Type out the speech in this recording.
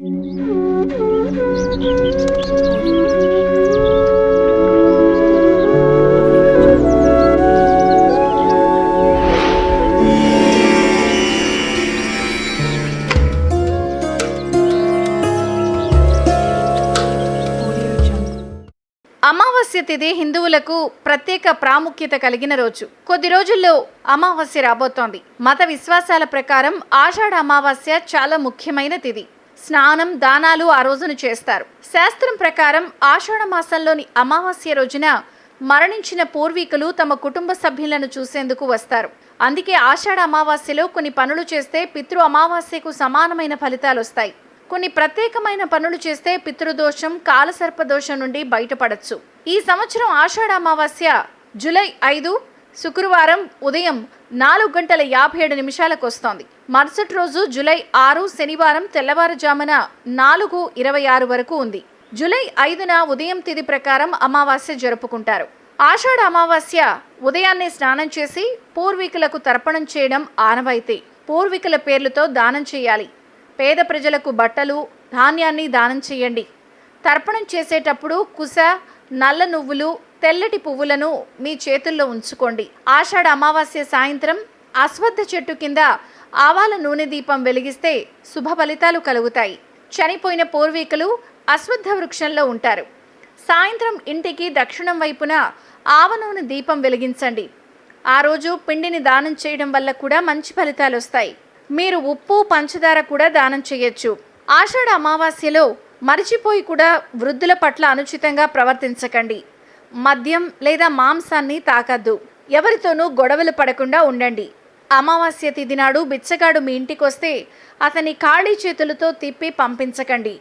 అమావాస్య తిథి హిందువులకు ప్రత్యేక ప్రాముఖ్యత కలిగిన రోజు. కొద్ది రోజుల్లో అమావాస్య రాబోతోంది. మత విశ్వాసాల ప్రకారం ఆషాఢ అమావాస్య చాలా ముఖ్యమైన తిథి స్నానం దానాలు ఆ రోజున చేస్తారు. శాస్త్రం ప్రకారం ఆషాఢ మాసంలోని అమావాస్య రోజున మరణించిన పూర్వీకులు తమ కుటుంబ సభ్యులను చూసేందుకు వస్తారు. అందుకే ఆషాఢ అమావాస్యలో కొన్ని పనులు చేస్తే పితృ అమావాస్యకు సమానమైన ఫలితాలు వస్తాయి కొన్ని ప్రత్యేకమైన పనులు చేస్తే పితృదోషం కాలసర్పదోషం నుండి బయటపడచ్చు. ఈ సంవత్సరం ఆషాఢ అమావాస్య జూలై ఐదు శుక్రవారం ఉదయం నాలుగు గంటల యాభై ఏడు నిమిషాలకు వస్తోంది. మరుసటి రోజు జూలై ఆరు శనివారం తెల్లవారుజామున నాలుగు ఇరవై ఆరు వరకు ఉంది. జూలై ఐదున ఉదయం తిథి ప్రకారం అమావాస్య జరుపుకుంటారు. ఆషాఢ అమావాస్య ఉదయాన్నే స్నానం చేసి పూర్వీకులకు తర్పణం చేయడం ఆనవాయితీ. పూర్వీకుల పేర్లతో దానం చేయాలి. పేద ప్రజలకు బట్టలు ధాన్యాన్ని దానం చేయండి. తర్పణం చేసేటప్పుడు కుశ నల్ల నువ్వులు తెల్లటి పువ్వులను మీ చేతుల్లో ఉంచుకోండి. ఆషాఢ అమావాస్య సాయంత్రం అశ్వత్థ చెట్టు కింద ఆవాల నూనె దీపం వెలిగిస్తే శుభ ఫలితాలు కలుగుతాయి. చనిపోయిన పూర్వీకులు అశ్వత్థ వృక్షంలో ఉంటారు. సాయంత్రం ఇంటికి దక్షిణం వైపున ఆవ నూనె దీపం వెలిగించండి. ఆ రోజు పిండిని దానం చేయడం వల్ల కూడా మంచి ఫలితాలు వస్తాయి. మీరు ఉప్పు పంచదార కూడా దానం చేయొచ్చు. ఆషాఢ అమావాస్యలో మరిచిపోయి కూడా వృద్ధుల పట్ల అనుచితంగా ప్రవర్తించకండి. మద్యం లేదా మాంసాన్ని తాకద్దు. ఎవరితోనూ గొడవలు పడకుండా ఉండండి. అమావాస్య తిథి నాడు బిచ్చగాడు మీ ఇంటికొస్తే అతని ఖాళీ చేతులతో తిప్పి పంపించకండి.